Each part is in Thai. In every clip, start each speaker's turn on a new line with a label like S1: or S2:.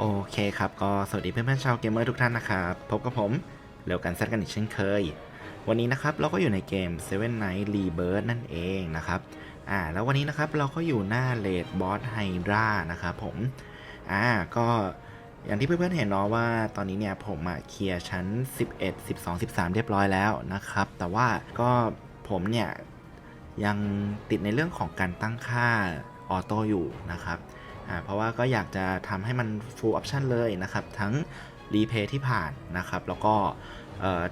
S1: โอเคครับ ก็สวัสดีเพื่อนๆชาวเกมเมอร์ทุกท่านนะครับ พบกับผมเร็วกันแซดกันอีกเช่นเคย วันนี้นะครับเราก็อยู่ในเกม Seven Night Rebirth นั่นเองนะครับอ่าแล้ววันนี้นะครับเราก็อยู่หน้าเลดบอสไฮดรานะครับผมอ่าก็อย่างที่เพื่อนๆเห็นเนาะว่าตอนนี้เนี่ยผมอะเคลียร์ชั้น 11 12 13 เรียบร้อยแล้วนะครับ แต่ว่าก็ผมเนี่ยยังติดในเรื่องของการตั้งค่าออโต้อยู่นะครับ เพราะว่าก็อยากจะทำให้มัน full option เลยนะครับ ทั้งรีเพย์ที่ผ่านนะครับ แล้วก็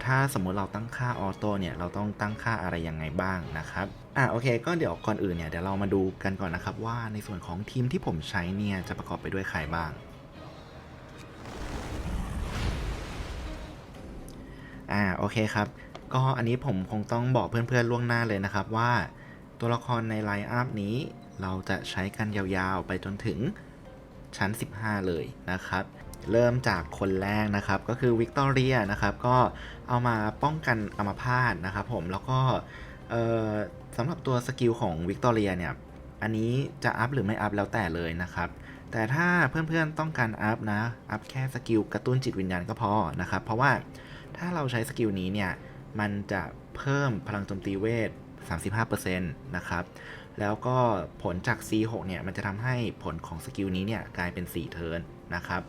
S1: ถ้าสมมุติเราตั้งค่าออโต้เนี่ย เราต้องตั้งค่าอะไรยังไงบ้างนะครับอ่าโอเค ก็เดี๋ยวก่อนอื่นเนี่ยเดี๋ยวเรามาดูกันก่อนนะครับว่าในส่วนของทีมที่ผมใช้เนี่ยจะประกอบไปด้วยใครบ้างอ่าโอเคครับ ก็อันนี้ผมคงต้องบอกเพื่อนๆล่วงหน้าเลยนะครับว่าตัวละครในไลน์อัพนี้ เราจะใช้กันยาวๆไปจนถึงชั้น 15 เลยนะครับ เริ่มจากคนแรกนะครับก็คือวิกตอเรียนะครับก็เอามาป้องกันอัมาพาตนะครับผมแล้วก็สำหรับตัวสกิลของวิกตอเรียเนี่ยอันนี้จะอัพหรือไม่อัพแล้วแต่เลยนะครับ แต่ถ้าเพื่อนๆต้องการอัพนะอัพแค่สกิลกระตุ้นจิตวิญญาณก็พอนะครับ เพราะว่าถ้าเราใช้สกิลนี้เนี่ยมันจะเพิ่มพลังโจมตีเวท 35%นะครับ แล้วก็ผลจาก C6 เนี่ยมันจะทำให้ผลของสกิลนี้เนี่ยกลายเป็น 4 เทิร์นนะครับ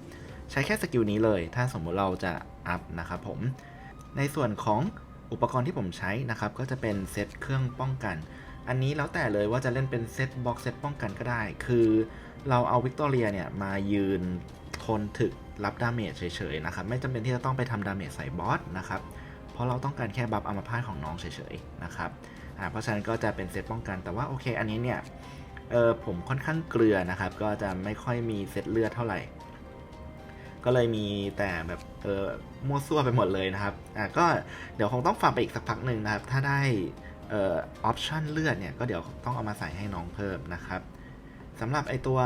S1: ใช้แค่สกิลนี้เลย ถ้าสมมุติเราจะอัพนะครับผม ในส่วนของอุปกรณ์ที่ผมใช้นะครับ ก็จะเป็นเซตเครื่องป้องกัน อันนี้แล้วแต่เลยว่าจะเล่นเป็นเซตบ็อกเซตป้องกันก็ได้ คือเราเอาวิกตอเรียเนี่ยมายืนทนถึกรับดาเมจเฉยๆนะครับ ไม่จำเป็นที่จะต้องไปทำดาเมจใส่บอสนะครับ เพราะเราต้องการแค่บัฟอัมพาตของน้องเฉยๆนะครับ เพราะฉะนั้นก็จะเป็นเซตป้องกันแต่ว่าโอเคอันนี้เนี่ยเออผมค่อนข้างเกลือนะครับ ก็จะไม่ค่อยมีเซตเลือดเท่าไหร่ ก็เลยมีแต่แบบเออมั่วซั่วไปหมดเลยนะครับอ่าก็เดี๋ยวคงต้องฟังไปอีกสักพักหนึ่งนะครับ ถ้าได้เอ่อออปชั่นเลือดเนี่ยก็เดี๋ยวต้องเอามาใส่ให้น้องเพิ่มนะครับสำหรับไอตัว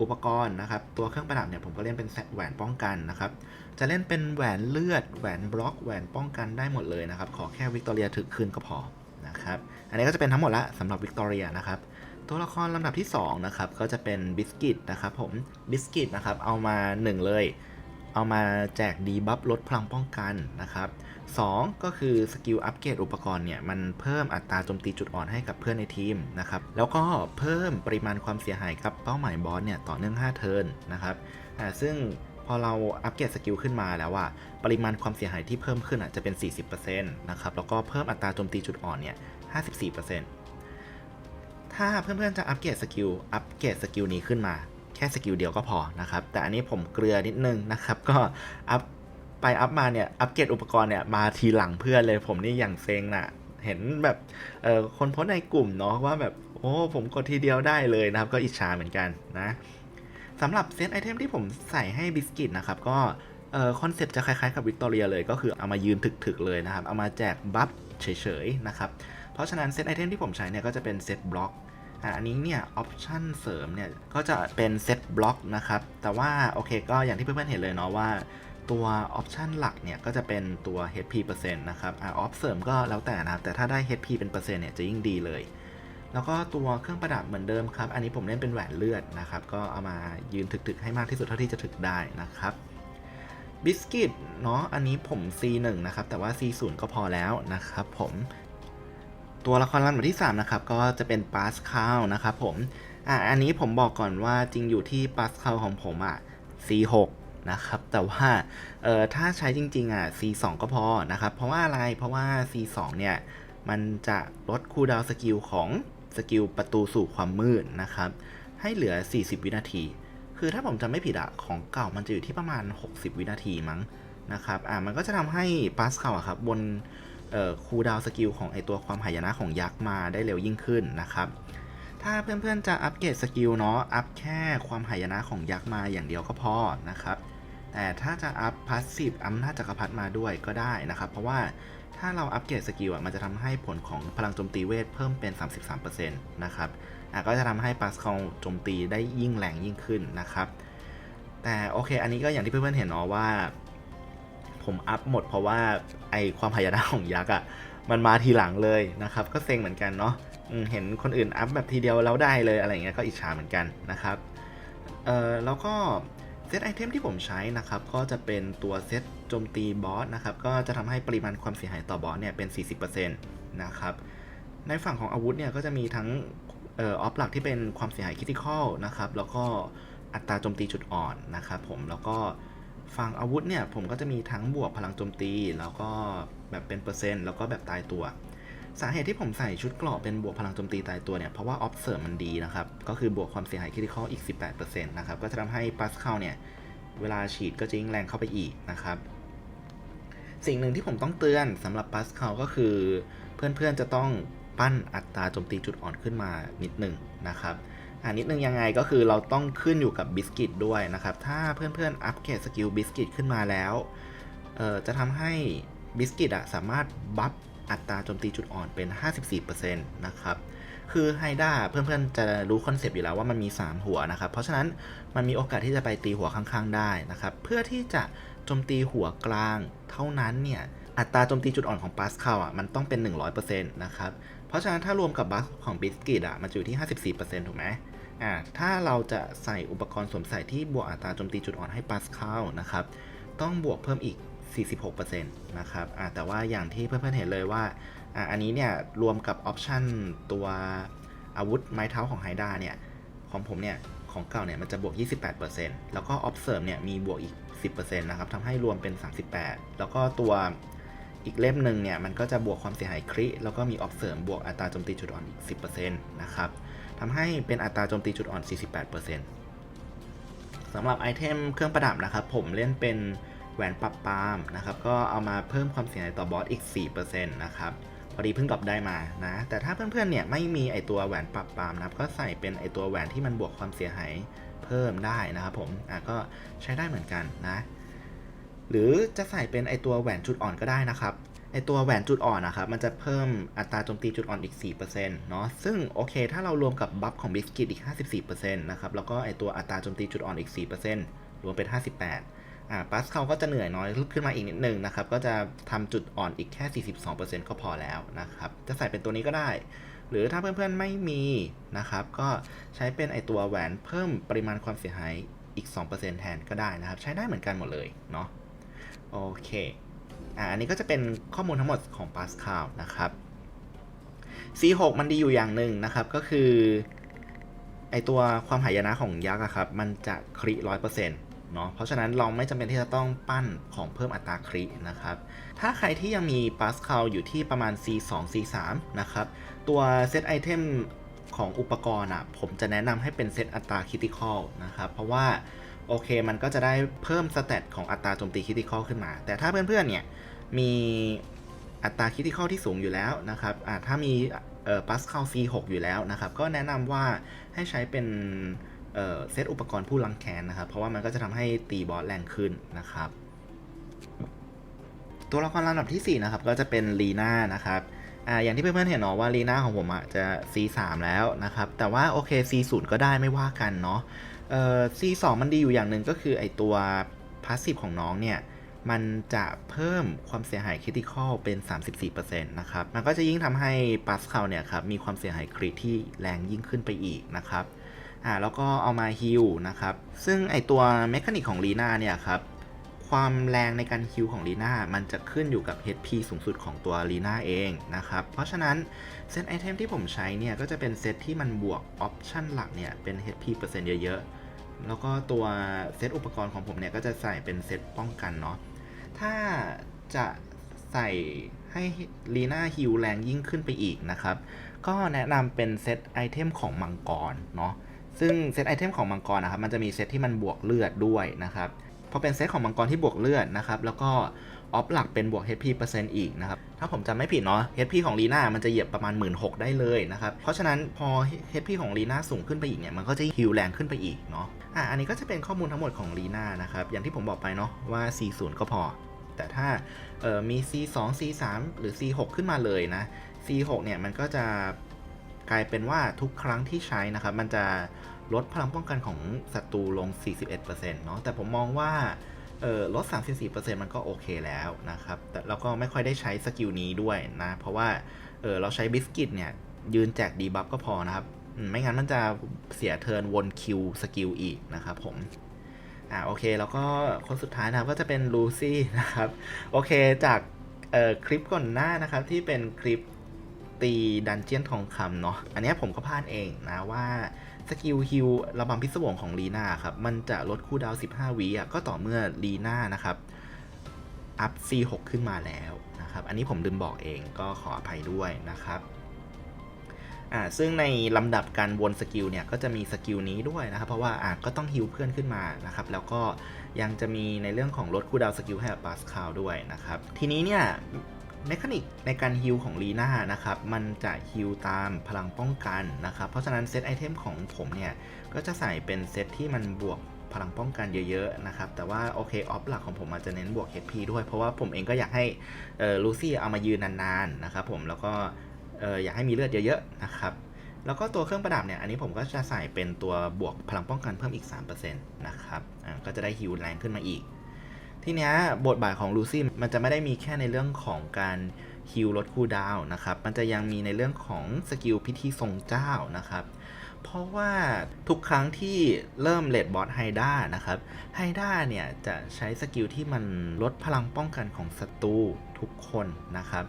S1: อุปกรณ์นะครับ ตัวเครื่องประดับเนี่ยผมก็เล่นเป็นแหวนป้องกันนะครับ จะเล่นเป็นแหวนเลือดแหวนบล็อกแหวนป้องกันได้หมดเลยนะครับ ขอแค่วิกตอเรียถึกขึ้นก็พอ นะครับ อันนี้ก็จะเป็นทั้งหมดละสำหรับวิกตอเรียนะครับ ตัวละครลำดับที่2นะครับก็จะเป็นบิสกิตนะครับผมบิสกิตนะครับเอามา 1 เลย เอามาแจกดีบัฟลดพลังป้องกันนะครับ2ก็คือสกิลอัปเกรดอุปกรณ์เนี่ยมันเพิ่มอัตราโจมตีจุดอ่อนให้กับเพื่อนในทีมนะครับแล้วก็เพิ่มปริมาณความเสียหายกับเป้าหมายบอสเนี่ยต่อเนื่อง5เทิร์นนะครับอ่าซึ่ง อเราอัปเกรดสกิลขึ้นมาแล้วอะปริมาณความเสียหายที่เพิ่มขึ้นอะจะเป็น 40%นะครับแล้วก็เพิ่มอัตราโจมตีจุดอ่อนเนี่ย 54%ถ้าเพื่อนๆจะอัปเกรดสกิลอัปเกรดสกิลนี้ขึ้นมา แค่สกิลเดียวก็พอนะครับแต่อันนี้ผมเกลือนิดนึงนะครับก็อัพไปอัพมาเนี่ยอัปเกรดอุปกรณ์เนี่ยมาทีหลังเพื่อนเลยผมนี่อย่างเซ็งน่ะเห็นแบบเออคนโพสต์ในกลุ่มเนาะว่าแบบโอ้ผมกดทีเดียวได้เลยนะครับ ก็อิจฉาเหมือนกันนะ สำหรับเซตไอเทมที่ผมใส่ให้บิสกิตนะครับ ก็เออคอนเซ็ปต์จะคล้ายๆกับวิกตอเรียเลย ก็คือเอามายืนถึกๆเลยนะครับ เอามาแจกบัฟเฉยๆนะครับ เพราะฉะนั้นเซตไอเทมที่ผมใช้เนี่ยก็จะเป็นเซตบล็อกอะอันนี้เนี่ยออปชันเสริมเนี่ยก็จะเป็นเซตบล็อกนะครับ แต่ว่าโอเคก็อย่างที่เพื่อนๆเห็นเลยเนาะว่าตัวออปชันหลักเนี่ยก็จะเป็นตัว HP เปอร์เซ็นต์นะครับอะออฟเสริมก็แล้วแต่นะครับ แต่ถ้าได้ HP เป็นเปอร์เซ็นต์เนี่ยจะยิ่งดีเลย แล้วก็ตัวเครื่องประดับเหมือนเดิมครับ อันนี้ผมเล่นเป็นแหวนเลือดนะครับ ก็เอามายืนถึกๆให้มากที่สุดเท่าที่จะถึกได้นะครับบิสกิตเนาะ อันนี้ผม C1 นะครับ แต่ว่า C0 ก็พอแล้วนะครับผม ตัวละครลำดับที่ 3 นะครับ ก็จะเป็นปาสคาลนะครับผม อะ อันนี้ผมบอกก่อนว่าจริงอยู่ที่ปาสคาลของผมอะ C6 นะครับ แต่ว่าเอ่อถ้าใช้จริงๆอะ C2 ก็พอนะครับ เพราะว่าอะไร เพราะว่า C2 เนี่ย มันจะลดคูลดาวสกิลของ สกิลประตูสู่ความมืดนะครับ ให้เหลือ 40 วินาที คือถ้าผมจำไม่ผิดอะของเก่ามันจะอยู่ที่ประมาณ 60 วินาทีมั้งนะครับ อะมันก็จะทำให้ปาสคาอะครับบนเอ่อคูดาวสกิลของไอตัวความหายนะของยักษ์มาได้เร็วยิ่งขึ้นนะครับ ถ้าเพื่อนๆจะอัปเกรดสกิลเนาะ อัพแค่ความหายนะของยักษ์มาอย่างเดียวก็พอนะครับ แต่ถ้าจะอัพพาสซีฟอำนาจจักรพรรดิมาด้วยก็ได้นะครับ เพราะว่า ถ้าเราอัปเกรดสกิลอะมันจะทำให้ผลของพลังโจมตีเวทเพิ่มเป็น 33%นะครับอะก็จะทำให้ปาสคอลโจมตีได้ยิ่งแรงยิ่งขึ้นนะครับ แต่โอเค อันนี้ก็อย่างที่เพื่อนๆเห็นเนาะว่า ผมอัพหมดเพราะว่าไอความพยานะของยักษ์อะมันมาทีหลังเลยนะครับ ก็เซ็งเหมือนกันเนาะเห็นคนอื่นอัพแบบทีเดียวแล้วได้เลยอะไรเงี้ยก็อิจฉาเหมือนกันนะครับเอ่อแล้วก็เซตไอเทมที่ผมใช้นะครับ ก็จะเป็นตัวเซต จมตีบอสนะครับก็จะทำให้ปริมาณความเสียหายต่อบอสเนี่ยเป็น 40%นะครับในฝั่งของอาวุธเนี่ยก็จะมีทั้งออฟหลักที่เป็นความเสียหายคริติคอลนะครับแล้วก็อัตราโจมตีจุดอ่อนนะครับผมแล้วก็ฝั่งอาวุธเนี่ยผมก็จะมีทั้งบวกพลังโจมตี แล้วก็แบบเป็นเปอร์เซ็นต์แล้วก็แบบตายตัว สาเหตุที่ผมใส่ชุดเกราะเป็นบวกพลังโจมตีตายตัวเนี่ยเพราะว่าออฟเสริมมันดีนะครับก็คือบวกความเสียหายคริติคอลอีก 18%นะครับก็จะทำให้ปัสคาเนี่ยเวลาฉีดก็จะยิ่งแรงเข้าไปอีกนะครับ สิ่งหนึ่งที่ผมต้องเตือนสำหรับปัสคาก็คือ เพื่อนๆจะต้องปั้นอัตราโจมตีจุดอ่อนขึ้นมานิดหนึ่งนะครับอ่านิดนึงยังไงก็คือเราต้องขึ้นอยู่กับบิสกิตด้วยนะครับ ถ้าเพื่อนๆอัปเกรดสกิลบิสกิตขึ้นมาแล้วจะทำให้บิสกิตอะสามารถบัฟอัตราโจมตีจุดอ่อนเป็น 54%นะครับ คือไฮด้าเพื่อนๆจะรู้คอนเซปต์อยู่แล้วว่ามันมี 3 หัวนะครับ เพราะฉะนั้นมันมีโอกาสที่จะไปตีหัวข้างๆได้นะครับ เพื่อที่จะโจมตีหัวกลางเท่านั้นเนี่ยอัตราโจมตีจุดอ่อนของปาสคาลอะมันต้องเป็น 100%นะครับ เพราะฉะนั้นถ้ารวมกับบัฟของบิสกิตอะมันอยู่ที่ 54%ถูกไหมอ่าถ้าเราจะใส่อุปกรณ์สวมใส่ที่บวกอัตราโจมตีจุดอ่อนให้ปาสคาลนะครับต้องบวกเพิ่มอีก 46%นะครับอ่าแต่ว่าอย่างที่เพื่อนๆเห็นเลยว่า อ่าอันนี้เนี่ยรวมกับออปชันตัวอาวุธไม้เท้าของไฮด้าเนี่ยของผมเนี่ยของเก่าเนี่ยมันจะบวก 28%แล้วก็ Observe เนี่ยมีบวกอีก 10%นะครับทำให้รวมเป็น 38 แล้วก็ตัวอีกเล่มหนึ่งเนี่ยมันก็จะบวกความเสียหายคริแล้วก็มี Observe บวกอัตราโจมตีจุดอ่อนอีก 10%นะครับทำให้เป็นอัตราโจมตีจุดอ่อน 48%สำหรับไอเทมเครื่องประดับนะครับผมเล่นเป็นแหวนปรับปามนะครับก็เอามาเพิ่มความเสียหายต่อบอสอีก 4%นะครับ พอดีเพิ่งดรอปได้มานะ แต่ถ้าเพื่อนๆเนี่ยไม่มีไอตัวแหวนปรับปรามนะครับก็ใส่เป็นไอตัวแหวนที่มันบวกความเสียหายเพิ่มได้นะครับผมอะก็ใช้ได้เหมือนกันนะ หรือจะใส่เป็นไอตัวแหวนจุดอ่อนก็ได้นะครับไอตัวแหวนจุดอ่อนนะครับ มันจะเพิ่มอัตราโจมตีจุดอ่อนอีก 4%เนาะซึ่งโอเค ถ้าเรารวมกับบัฟของบิสกิตอีก 54%นะครับ แล้วก็ไอตัวอัตราโจมตีจุดอ่อนอีก 4%รวมเป็น 58 อ่าปัสเขาก็จะเหนื่อยน้อยขึ้นมาอีกนิดนึงนะครับ ก็จะทำจุดอ่อนอีกแค่ 42%ก็พอแล้วนะครับ จะใส่เป็นตัวนี้ก็ได้ หรือถ้าเพื่อนๆไม่มีนะครับ ก็ใช้เป็นไอตัวแหวนเพิ่มปริมาณความเสียหายอีก 2%แทนก็ได้นะครับ ใช้ได้เหมือนกันหมดเลยเนาะโอเคอ่าอันนี้ก็จะเป็นข้อมูลทั้งหมดของ Pascal นะครับ C6 มันดีอยู่อย่างหนึ่งนะครับ ก็คือไอตัวความหายนะของยักษ์อะครับ มันจะคริร้อยเปอร์เซ็นต์ เนาะเพราะฉะนั้นเราไม่จำเป็นที่จะต้องปั้นของเพิ่มอัตราครินะครับ ถ้าใครที่ยังมี Pascal อยู่ที่ประมาณ C2 C3 นะครับ ตัวเซตไอเทมของอุปกรณ์อะผมจะแนะนำให้เป็นเซตอัตราคริติคอลนะครับ เพราะว่าโอเคมันก็จะได้เพิ่มสเตตของอัตราโจมตีคริติคอลขึ้นมา แต่ถ้าเพื่อนๆเนี่ยมีอัตราคริติคอลที่สูงอยู่แล้วนะครับอ่าถ้ามีเอ่อ Pascal C6 อยู่แล้วนะครับ ก็แนะนำว่าให้ใช้เป็น เซตอุปกรณ์ผู้ลังแคนนะครับ เพราะว่ามันก็จะทำให้ตีบอสแรงขึ้นนะครับ ตัวละครลำดับที่ 4 นะครับ ก็จะเป็นลีน่านะครับอ่าอย่างที่เพื่อนๆเห็นเนาะว่าลีน่าของผมอะจะ C3 แล้วนะครับ แต่ว่าโอเค C0 ก็ได้ไม่ว่ากันเนาะเอ่อ C2 มันดีอยู่อย่างหนึ่งก็คือไอตัวพาสซีฟของน้องเนี่ย มันจะเพิ่มความเสียหายคริติคอลเป็น 34%นะครับ มันก็จะยิ่งทำให้ปัสคาเนี่ยครับมีความเสียหายคริที่แรงยิ่งขึ้นไปอีกนะครับ อ่าแล้วก็เอามาฮิลนะครับ ซึ่งไอตัวเมคานิกของลีน่าเนี่ยครับ ความแรงในการฮิลของลีน่ามันจะขึ้นอยู่กับ HP สูงสุดของตัวลีน่าเองนะครับ เพราะฉะนั้นเซตไอเทมที่ผมใช้เนี่ย ก็จะเป็นเซตที่มันบวกออปชันหลักเนี่ย เป็น HP เปอร์เซ็นต์เยอะๆ แล้วก็ตัวเซตอุปกรณ์ของผมเนี่ย ก็จะใส่เป็นเซตป้องกันเนาะ ถ้าจะใส่ให้ลีน่าฮิลแรงยิ่งขึ้นไปอีกนะครับ ก็แนะนำเป็นเซตไอเทมของมังกรเนาะ ซึ่งเซตไอเทมของมังกรนะครับมันจะมีเซตที่มันบวกเลือดด้วยนะครับพอเป็นเซตของมังกรที่บวกเลือดนะครับแล้วก็ออฟหลักเป็นบวก HP เปอร์เซ็นต์อีกนะครับ ถ้าผมจำไม่ผิดเนาะ HP ของลีน่ามันจะเหยียบประมาณ 1 6ื่นได้เลยนะครับ เพราะฉะนั้นพอ HP ของลีน่าสูงขึ้นไปอีกเนี่ย มันก็จะฮิลแรงขึ้นไปอีกเนาะ อะ อันนี้ก็จะเป็นข้อมูลทั้งหมดของลีน่านะครับ อย่างที่ผมบอกไปเนาะว่า C0 ก็พอ แต่ถ้าเอ่อมี C2 C3 หรือ C6 ขึ้นมาเลยนะ C6 เนี่ยมันก็จะ กลายเป็นว่าทุกครั้งที่ใช้นะครับ มันจะลดพลังป้องกันของศัตรูลง 41%เนาะแต่ผมมองว่าเออลด 34%มันก็โอเคแล้วนะครับ แต่เราก็ไม่ค่อยได้ใช้สกิลนี้ด้วยนะ เพราะว่าเออเราใช้บิสกิตเนี่ย ยืนแจกดีบัฟก็พอนะครับ ไม่งั้นมันจะเสียเทิร์นวนคิวสกิลอีกนะครับผมอ่าโอเค แล้วก็คนสุดท้ายนะก็จะเป็นลูซี่นะครับ โอเคจากเอ่อคลิปก่อนหน้านะครับ ที่เป็นคลิป ตีดันเจียนทองคำเนาะอันนี้ผมก็พลาดเองนะว่าสกิลฮิลระบำพิศวงของลีน่าครับ มันจะลดคูลดาว 15วิอะก็ต่อเมื่อลีน่านะครับ อัพ C6 ขึ้นมาแล้วนะครับ อันนี้ผมลืมบอกเองก็ขออภัยด้วยนะครับอ่าซึ่งในลำดับการวนสกิลเนี่ยก็จะมีสกิลนี้ด้วยนะครับ เพราะว่าอ่าก็ต้องฮิลเพื่อนขึ้นมานะครับ แล้วก็ยังจะมีในเรื่องของลดคูลดาวสกิลให้กับปาสคาลด้วยนะครับ ทีนี้เนี่ย เมคานิกในการฮิลของลีน่านะครับ มันจะฮิลตามพลังป้องกันนะครับ เพราะฉะนั้นเซตไอเทมของผมเนี่ย ก็จะใส่เป็นเซตที่มันบวกพลังป้องกันเยอะๆนะครับ แต่ว่าโอเคออฟหลักของผมอาจจะเน้นบวก HP ด้วยเพราะว่าผมเองก็อยากให้ลูซี่เอามายืนนานๆนะครับผมแล้วก็อออยากให้มีเลือดเยอะๆนะครับแล้วก็ตัวเครื่องประดับเนี่ย อันนี้ผมก็จะใส่เป็นตัวบวกพลังป้องกันเพิ่มอีก 3%นะครับ ก็จะได้ฮิวแรงขึ้นมาอีก ทีเนี้ยบทบาทของลูซี่มันจะไม่ได้มีแค่ในเรื่องของการฮิลลดคูดาวนะครับ มันจะยังมีในเรื่องของสกิลพิธีทรงเจ้านะครับ เพราะว่าทุกครั้งที่เริ่มเลดบอสไฮด้านะครับ ไฮด้าเนี่ยจะใช้สกิลที่มันลดพลังป้องกันของศัตรูทุกคนนะครับ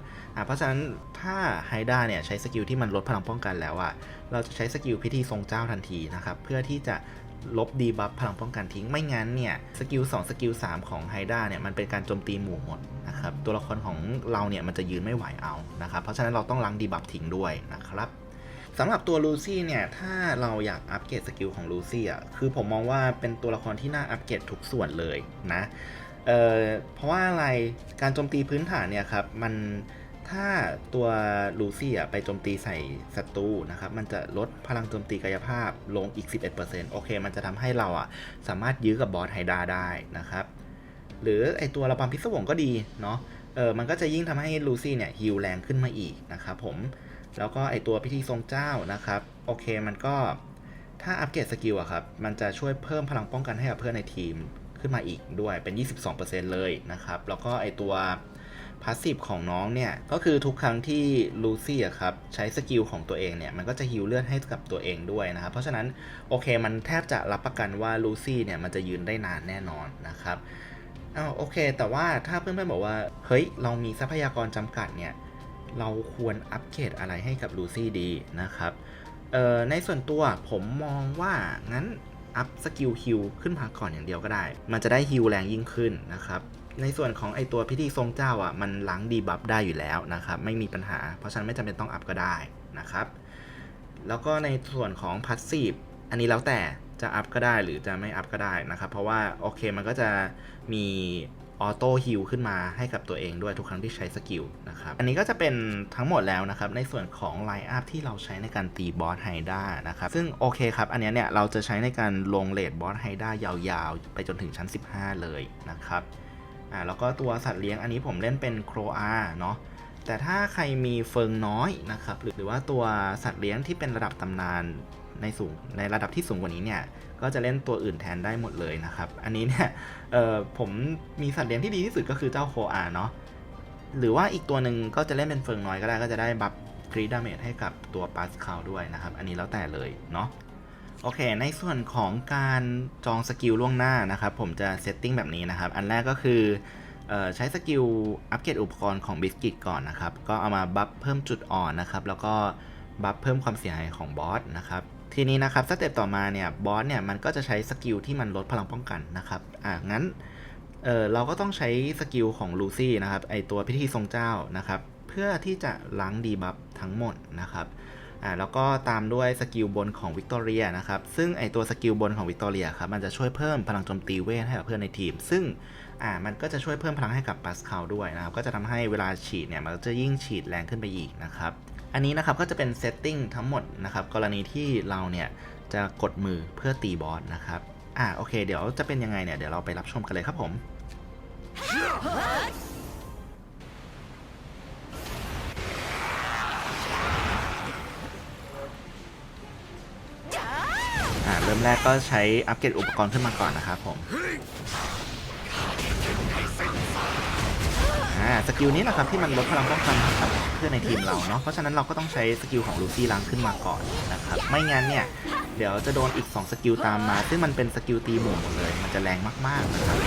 S1: เพราะฉะนั้นถ้าไฮด้าเนี่ยใช้สกิลที่มันลดพลังป้องกันแล้วอะเราจะใช้สกิลพิธีทรงเจ้าทันทีนะครับ เพื่อที่จะ ลบดีบัฟพลังป้องกันทิ้ง ไม่งั้นเนี่ยสกิล2สกิล3ของไฮด้าเนี่ยมันเป็นการโจมตีหมู่หมดนะครับตัวละครของเราเนี่ยมันจะยืนไม่ไหวเอานะครับเพราะฉะนั้นเราต้องล้างดีบัฟทิ้งด้วยนะครับสำหรับตัวลูซี่เนี่ยถ้าเราอยากอัปเกรดสกิลของลูซี่อะคือผมมองว่าเป็นตัวละครที่น่าอัปเกรดทุกส่วนเลยนะเอ่อเพราะว่าอะไรการโจมตีพื้นฐานเนี่ยครับมัน ถ้าตัวลูซี่อะไปโจมตีใส่ศัตรูนะครับ มันจะลดพลังโจมตีกายภาพลงอีก 11%โอเค มันจะทำให้เราอะสามารถยื้อกับบอสไฮดาได้นะครับ หรือไอตัวระบำพิศวงก็ดีเนาะ เออ มันก็จะยิ่งทำให้ลูซี่เนี่ยฮิลแรงขึ้นมาอีกนะครับผม แล้วก็ไอตัวพิธีทรงเจ้านะครับ โอเค มันก็ถ้าอัปเกรดสกิลอะครับ มันจะช่วยเพิ่มพลังป้องกันให้กับเพื่อนในทีมขึ้นมาอีกด้วยเป็น 22%เลยนะครับ แล้วก็ไอตัว พาสซีฟของน้องเนี่ย ก็คือทุกครั้งที่ลูซี่อะครับใช้สกิลของตัวเองเนี่ย มันก็จะฮิลเลือดให้กับตัวเองด้วยนะครับ เพราะฉะนั้นโอเคมันแทบจะรับประกันว่าลูซี่เนี่ยมันจะยืนได้นานแน่นอนนะครับอ้าวโอเค แต่ว่าถ้าเพื่อนๆบอกว่า เฮ้ย เรามีทรัพยากรจำกัดเนี่ย เราควรอัปเกรดอะไรให้กับลูซี่ดีนะครับเอ่อในส่วนตัวผมมองว่างั้นอัพสกิลฮิลขึ้นมาก่อนอย่างเดียวก็ได้ มันจะได้ฮิลแรงยิ่งขึ้นนะครับ ในส่วนของไอตัวพิธีทรงเจ้าอะมันล้างดีบัฟได้อยู่แล้วนะครับ ไม่มีปัญหา เพราะฉะนั้นไม่จำเป็นต้องอัพก็ได้นะครับ แล้วก็ในส่วนของพัสซีฟอันนี้แล้วแต่จะอัพก็ได้หรือจะไม่อัพก็ได้นะครับ เพราะว่าโอเคมันก็จะมีออโต้ฮิลขึ้นมาให้กับตัวเองด้วยทุกครั้งที่ใช้สกิลนะครับ อันนี้ก็จะเป็นทั้งหมดแล้วนะครับ ในส่วนของไลน์อัพที่เราใช้ในการตีบอสไฮด้านะครับ ซึ่งโอเคครับ อันนี้เนี่ยเราจะใช้ในการลงเลดบอสไฮด้ายาวๆ ไปจนถึงชั้น 15 เลยนะครับ อ่าแล้วก็ตัวสัตว์เลี้ยงอันนี้ผมเล่นเป็นโครอาเนาะแต่ถ้าใครมีเฟิงน้อยนะครับหรือว่าตัวสัตว์เลี้ยงที่เป็นระดับตำนานในสูงในระดับที่สูงกว่านี้เนี่ยก็จะเล่นตัวอื่นแทนได้หมดเลยนะครับ อันนี้เนี่ยเออผมมีสัตว์เลี้ยงที่ดีที่สุดก็คือเจ้าโคอาเนาะหรือว่าอีกตัวหนึ่งก็จะเล่นเป็นเฟิงน้อยก็ได้ก็จะได้บัฟครีดาเมจให้กับตัวปาสคาลด้วยนะครับ อันนี้แล้วแต่เลยเนาะ โอเค ในส่วนของการจองสกิลล่วงหน้านะครับ ผมจะเซตติ้งแบบนี้นะครับ อันแรกก็คือออใช้สกิลอัปเกรดอุปกรณ์ของบิสกิตก่อนนะครับ ก็เอามาบัฟเพิ่มจุดอ่อนนะครับ แล้วก็บัฟเพิ่มความเสียหายของบอสนะครับ ทีนี้นะครับสเต็ปต่อมาเนี่ยบอสเนี่ยมันก็จะใช้สกิลที่มันลดพลังป้องกันนะครับ อ่างั้นเเราก็ต้องใช้สกิลของลูซี่นะครับไอตัวพิธีทรงเจ้านะครับ เพื่อที่จะล้างดีบัฟทั้งหมดนะครับ อ่าแล้วก็ตามด้วยสกิลบนของวิกตอเรียนะครับ ซึ่งไอตัวสกิลบนของวิกตอเรียครับมันจะช่วยเพิ่มพลังโจมตีเวทให้กับเพื่อนในทีม ซึ่งอ่ามันก็จะช่วยเพิ่มพลังให้กับปาสคาลด้วยนะครับ ก็จะทำให้เวลาฉีดเนี่ยมันจะยิ่งฉีดแรงขึ้นไปอีกนะครับ อันนี้นะครับก็จะเป็นเซตติ้งทั้งหมดนะครับกรณีที่เราเนี่ยจะกดมือเพื่อตีบอสนะครับอ่าโอเค เดี๋ยวจะเป็นยังไงเนี่ยเดี๋ยวเราไปรับชมกันเลยครับผมาเริ่มแรกก็ใช้อัปเกรดอุปกรณ์ขึ้นมาก่อนนะครับผมสกิลนี้แหละครับที่มันลดพลังป้องกันให้กับเพื่อนในทีมเราเนาะเพราะฉะนั้นเราก็ต้องใช้สกิลของลูซี่ล้างขึ้นมาก่อนนะครับไม่งั้นเนี่ยเดี๋ยวจะโดนอีก 2 สกิลตามมา ซึ่งมันเป็นสกิลตีหมู่หมดเลย มันจะแรงมากๆนะครับ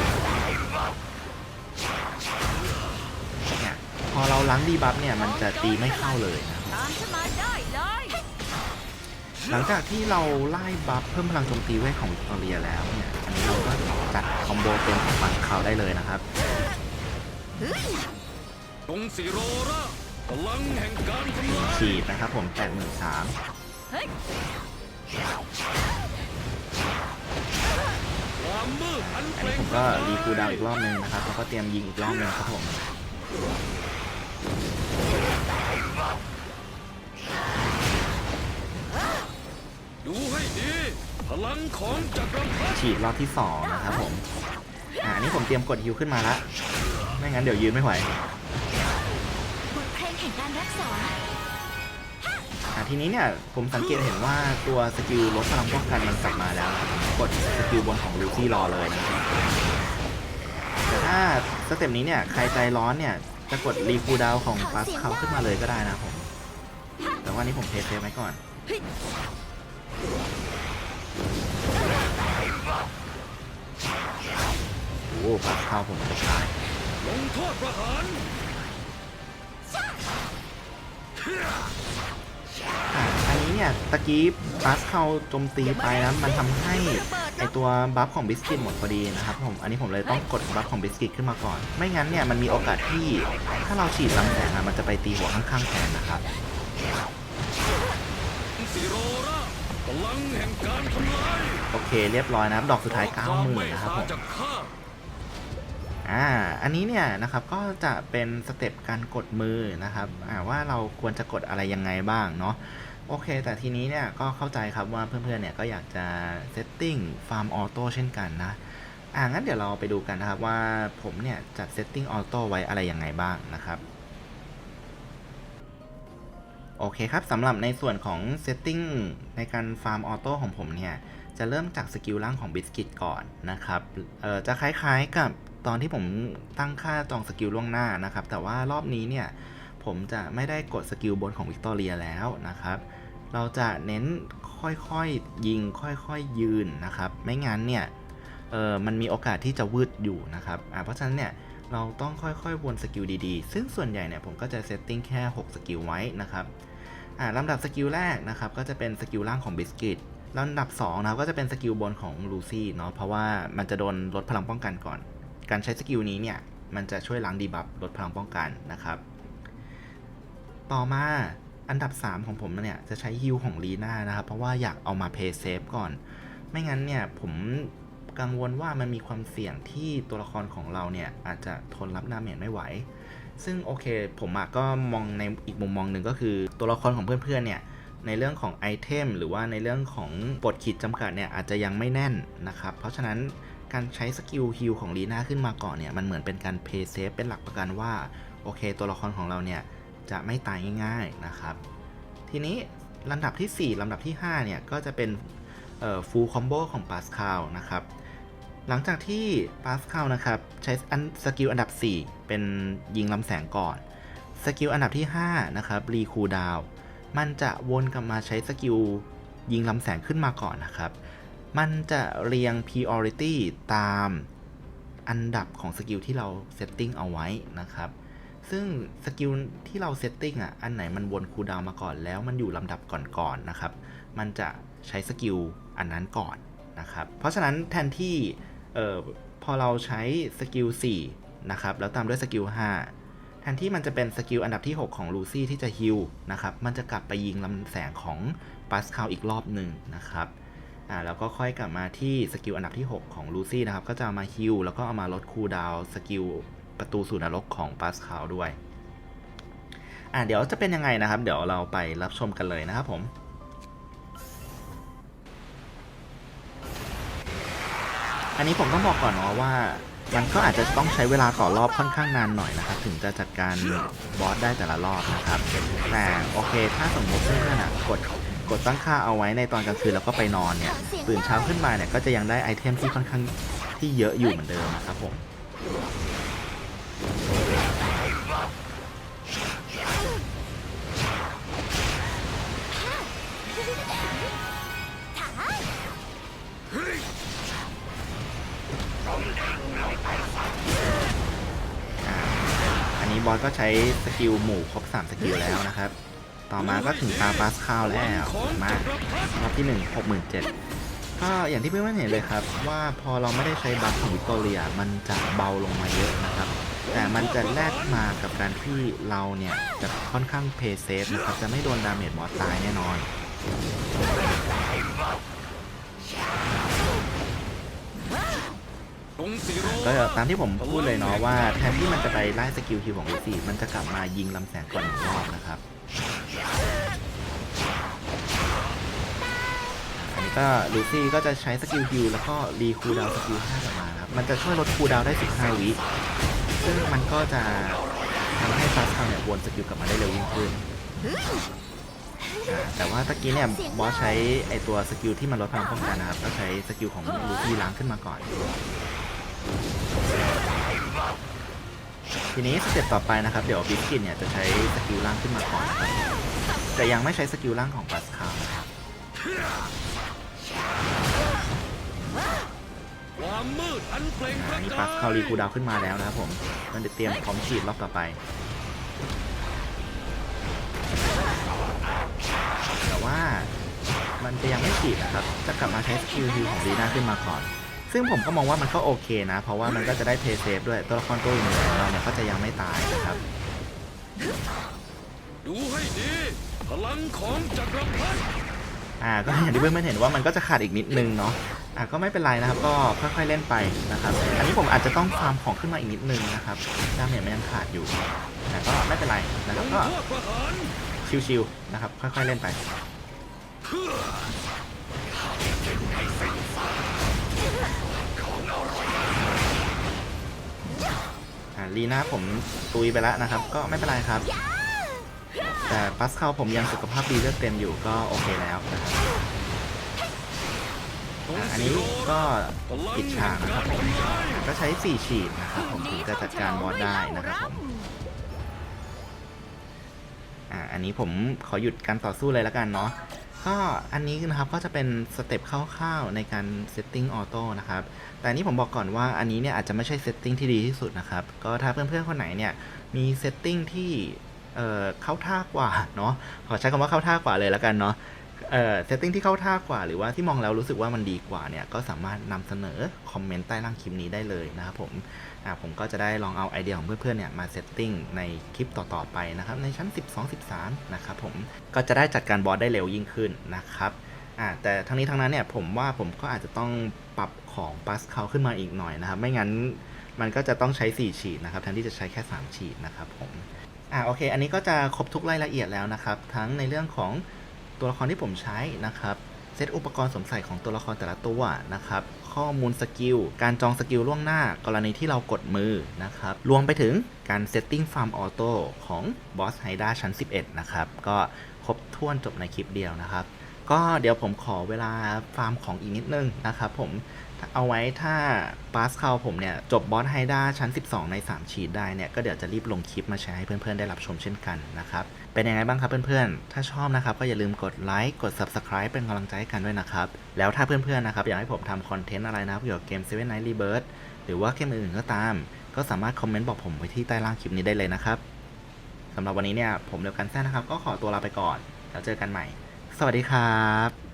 S1: เนี่ยพอเราล้างดีบัฟเนี่ยมันจะตีไม่เข้าเลยนะ
S2: ตาม
S1: หลังจากที่เราไล่บัฟเพิ่มพลังโจมตีเวทของตอเรียแล้วเนี่ยอันนี้เราก็จัดคอมโบเต็มของฝั่งเขาได้เลยนะครับ
S3: ตรงสิโรระพลังแห่งการทำลาย
S1: ฉีดนะครับผมแปดหมื่นสาม
S3: อัน
S1: นี้ผมก็รีคูดาวอีกรอบนึงนะครับแล้วก็เตรียมยิงอีกรอบนึงครับผม
S3: ดูให้ดี พลังของจักรพรรดิ
S1: ฉีดรอบที่2นะครับผม อ่าอันนี้ผมเตรียมกดฮิวขึ้นมาละไม่งั้นเดี๋ยวยืนไม่ไหว
S2: บทเพลงแห่งการรักษา
S1: อ่าทีนี้เนี่ยผมสังเกตเห็นว่าตัวสกิลลดพลังป้องกันมันกลับมาแล้วนะครับผมกดสกิลบนของลูซี่รอเลยนะครับแต่ถ้าสเต็ปนี้เนี่ยใครใจร้อนเนี่ยจะกดรีคูลดาวน์ของปัสเขาขึ้นมาเลยก็ได้นะครับผม แต่ว่านี้ผมเทสเซฟไว้ก่อนโอ้ปั สเข้าผมจะตาย
S3: ลงโทษประหาร
S1: อะอันนี้เนี่ยตะกี้บัสเข้าโจมตีไปนะมันทำให้ไอตัวบัฟของบิสกิตหมดพอดีนะครับผมอันนี้ผมเลยต้องกดบัฟของบิสกิตขึ้นมาก่อน ไม่งั้นเนี่ยมันมีโอกาสที่ถ้าเราฉีดลำแสงอะมันจะไปตีหัวข้างๆแทนนะครับ
S3: สิโรระ พลังแห่งการทำลาย
S1: โอเคเรียบร้อยนะครับดอกสุดท้าย9 0,000นนะครับผมอ่าอันนี้เนี่ยนะครับก็จะเป็นสเต็ปการกดมือนะครับอ่าว่าเราควรจะกดอะไรยังไงบ้างเนาะโอเค แต่ทีนี้เนี่ยก็เข้าใจครับว่าเพื่อนๆเนี่ยก็อยากจะเซตติ้งฟาร์มออโต้เช่นกันนะอ่างั้นเดี๋ยวเราไปดูกันนะครับว่าผมเนี่ยจัดเซตติ้งออโต้ไว้อะไรยังไงบ้างนะครับ โอเคครับสำหรับในส่วนของเซตติ้งในการฟาร์มออโต้ของผมเนี่ย จะเริ่มจากสกิลล่างของบิสกิตก่อนนะครับเออจะคล้ายๆกับตอนที่ผมตั้งค่าจองสกิลล่วงหน้านะครับ แต่ว่ารอบนี้เนี่ย ผมจะไม่ได้กดสกิลบนของวิกตอเรียแล้วนะครับ เราจะเน้นค่อยๆยิงค่อยๆยืนนะครับ ไม่งั้นเนี่ยเออมันมีโอกาสที่จะวืดอยู่นะครับอ่าเพราะฉะนั้นเนี่ย เราต้องค่อยๆวนสกิลดีๆ ซึ่งส่วนใหญ่เนี่ยผมก็จะเซตติ้งแค่ 6 สกิลไว้นะครับอ่าลำดับสกิลแรกนะครับก็จะเป็นสกิลล่างของบิสกิตลำดับ2นะครับก็จะเป็นสกิลบนของลูซี่เนาะเพราะว่ามันจะโดนลดพลังป้องกันก่อน การใช้สกิลนี้เนี่ยมันจะช่วยล้างดีบัฟลดพลังป้องกันนะครับต่อมาอันดับ 3 ของผมเนี่ยจะใช้ฮิลของลีน่านะครับเพราะว่าอยากเอามาเพย์เซฟก่อน ไม่งั้นเนี่ยผม กังวลว่ามันมีความเสี่ยงที่ตัวละครของเราเนี่ยอาจจะทนรับดาเมจไม่ไหว ซึ่งโอเคผมก็มองในอีกมุมมองหนึ่งก็คือ ตัวละครของเพื่อนๆเนี่ยในเรื่องของไอเทมหรือว่าในเรื่องของบทขีดจำกัดเนี่ยอาจจะยังไม่แน่นนะครับ เพราะฉะนั้นการใช้สกิลฮิลของลีน่าขึ้นมาก่อนเนี่ยมันเหมือนเป็นการเพย์เซฟเป็นหลักประกันว่าโอเค ตัวละครของเราเนี่ยจะไม่ตายง่าย ๆนะครับ ทีนี้ลำดับทีสี่4ลำดับที่ 5 เนี่ยก็จะเป็นฟูลคอมโบของปาสคาลนะครับ หลังจากที่ปาสคาลนะครับใช้อันสกิลอันดับ 4 เป็นยิงลำแสงก่อน สกิลอันดับที่ 5 นะครับรีคูดาวมันจะวนกลับมาใช้สกิลยิงลำแสงขึ้นมาก่อนนะครับ มันจะเรียง priority ตามอันดับของสกิลที่เราเซตติ้งเอาไว้นะครับ ซึ่งสกิลที่เราเซตติ้งอะ อันไหนมันวนคูดาวมาก่อนแล้วมันอยู่ลำดับก่อนๆนะครับ มันจะใช้สกิลอันนั้นก่อนนะครับ เพราะฉะนั้นแทนที่ เออพอเราใช้สกิล4นะครับแล้วตามด้วยสกิล5แทนที่มันจะเป็นสกิลอันดับที่ 6 ของลูซี่ที่จะฮิลนะครับมันจะกลับไปยิงลำแสงของปัสคาลอีกรอบหนึ่งนะครับอ่าแล้วก็ค่อยกลับมาที่สกิลอันดับที่ 6 ของลูซี่นะครับก็จะเอามาฮิลแล้วก็เอามาลดคูลดาวสกิลประตูสู่นรกของปาสคาลด้วยอ่าเดี๋ยวจะเป็นยังไงนะครับ เดี๋ยวเราไปรับชมกันเลยนะครับผม อันนี้ผมต้องบอกก่อนเนาะว่า มันก็อาจจะต้องใช้เวลาต่อรอบค่อนข้างนานหน่อยนะครับ ถึงจะจัดการบอสได้แต่ละรอบนะครับแต่โอเค ถ้าสมมติเพื่อนๆอะกดกดตั้งค่าเอาไว้ในตอนกลางคืนแล้วก็ไปนอนเนี่ยตื่นเช้าขึ้นมาเนี่ยก็จะยังได้ไอเทมที่ค่อนข้างที่เยอะอยู่เหมือนเดิมนะครับผม บอสก็ใช้สกิลหมู่ครบ 3 สกิลแล้วนะครับ ต่อมาก็ถึงตาปาสคาลแล้วมา
S3: จักร
S1: อบที่ 1 67ก็อย่างที่เพื่อนๆเห็นเลยครับ ว่าพอเราไม่ได้ใช้บัฟของวิกตอเรียมันจะเบาลงมาเยอะนะครับ แต่มันจะแลกมากับการที่เราเนี่ยจะค่อนข้างเพย์เซฟนะครับจะไม่โดนดาเมจบอสตายแน่นอน ก็ตามที่ผมพูดเลยเนาะว่าแทนที่มันจะไปไล่สกิลคิวของลูซี่มันจะกลับมายิงลำแสงก่อนหนึ่งรอบนะครับอันนี้ก็ลูซี่ก็จะใช้สกิลคิวแล้วก็รีคูลดาวน์สกิล5กลับมานะครับมันจะช่วยลดคูลดาวน์ได้ 15 วิซึ่งมันก็จะทำให้ฟาสคาเนี่ยวนสกิลกลับมาได้เร็วยิ่งขึ้นแต่ว่าตะกี้เนี่ยบอสใช้ไอตัวสกิลที่มันลดพลังป้องกันนะครับก็ใช้สกิลของลูซี่ล้างขึ้นมาก่อน ทีนี้สเต็ปต่อไปนะครับ เดี๋ยวบิสกินเนี่ยจะใช้สกิลล่างขึ้นมาก่อนนะครับแต่ยังไม่ใช้สกิลล่างของปัสคาลนะครับ
S3: ความมืดอันเปล่งป
S1: อั
S3: ระ
S1: นนี้
S3: กา
S1: ปัสคาลรีคูดาวขึ้นมาแล้วนะครับผมมันจะเตรียมพร้อมฉีดรอบต่อไป แต่ว่ามันจะยังไม่ฉีดนะครับ จะกลับมาใช้สกิลฮิวของลีน่าขึ้นมาก่อน ซึ่งผมก็มองว่ามันก็โอเคนะ เพราะว่ามันก็จะได้เพย์เซฟด้วยตัวละครตัวอื่นของเราเนี่ยก็จะยังไม่ตายนะครับ
S3: ดูให้ดี พลังของจักรพรรดิ
S1: อ่าก็อย่างที่เพื่อนๆเห็นว่ามันก็จะขาดอีกนิดนึงเนาะอ่าก็ไม่เป็นไรนะครับ ก็ค่อยๆเล่นไปนะครับ อันนี้ผมอาจจะต้องฟาร์มของขึ้นมาอีกนิดนึงนะครับดาเมจมันยังขาดอยู่แต่ก็ไม่เป็นไรนะค
S3: ล
S1: รับ
S3: ง
S1: ก็
S3: โทษประหาร
S1: ชิวๆนะครับ ค่อยๆเล่นไป ลีน่าผมตุยไปแล้วนะครับ ก็ไม่เป็นไรครับ แต่ปัสคาผมยังสุขภาพดีเลือดเต็มอยู่ก็โอเคแล้วนะครับอันนี้ก็ปิดฉากนะครับผมก็ใช้ 4 ฉีดนะครับผมถึงจะจัดการบอสได้นะครับผมอ่าอันนี้ผมขอหยุดการต่อสู้เลยแล้วกันเนาะ ก็อันนี้นะครับก็จะเป็นสเต็ปคร่าวๆในการเซตติ้งออโต้นะครับ แต่นี้ผมบอกก่อนว่าอันนี้เนี่ยอาจจะไม่ใช่เซตติ้งที่ดีที่สุดนะครับ ก็ถ้าเพื่อนๆคนไหนเนี่ยมีเซตติ้งที่เอ่อเข้าท่ากว่าเนาะขอใช้คำว่าเข้าท่ากว่าเลยแล้วกันเนาะเอ่อเซตติ้งที่เข้าท่ากว่า หรือว่าที่มองแล้วรู้สึกว่ามันดีกว่าเนี่ยก็สามารถนำเสนอคอมเมนต์ใต้ล่างคลิปนี้ได้เลยนะครับผม อ่าผมก็จะได้ลองเอาไอเดียของเพื่อนๆเนี่ยมาเซตติ้งในคลิปต่อๆไปนะครับในชั้น 12 13นะครับผมก็จะได้จัดการบอสได้เร็วยิ่งขึ้นนะครับอ่าแต่ทั้งนี้ทั้งนั้นเนี่ยผมว่าผมก็อาจจะต้องปรับของปัสคาขึ้นมาอีกหน่อยนะครับ ไม่งั้นมันก็จะต้องใช้ 4 ฉีดนะครับแทนที่จะใช้แค่ 3 ฉีดนะครับผมอ่าโอเค อันนี้ก็จะครบทุกรายละเอียดแล้วนะครับ ทั้งในเรื่องของตัวละครที่ผมใช้นะครับ เซตอุปกรณ์สวมใส่ของตัวละครแต่ละตัวนะครับ ข้อมูลสกิล การจองสกิลล่วงหน้ากรณีที่เรากดมือนะครับ รวมไปถึงการเซตติ้งฟาร์มออโต้ของบอสไฮด้าชั้น 11 นะครับ ก็ครบถ้วนจบในคลิปเดียวนะครับ ก็เดี๋ยวผมขอเวลาฟาร์มของอีกนิดนึงนะครับผมเอาไว้ถ้าปาสคาลผมเนี่ย จบบอสไฮด้าชั้น 12 ใน 3 ชีดได้เนี่ย ก็เดี๋ยวจะรีบลงคลิปมาแชร์ให้เพื่อนๆได้รับชมเช่นกันนะครับ เป็นยังไงบ้างครับเพื่อนๆ ถ้าชอบนะครับก็อย่าลืมกดไลค์ กด Subscribe เป็นกำลังใจให้กันด้วยนะครับ แล้วถ้าเพื่อนๆนะครับอยากให้ผมทำคอนเทนต์อะไรนะเกี่ยวกับเกม Seven Night Rebirth หรือว่าเกมอื่นๆก็ตาม ก็สามารถคอมเมนต์บอกผมไว้ที่ใต้ล่างคลิปนี้ได้เลยนะครับสำหรับวันนี้เนี่ยผมเดียวกันแซ่นะครับ ก็ขอตัวลาไปก่อน แล้วเจอกันใหม่ สวัสดีครับ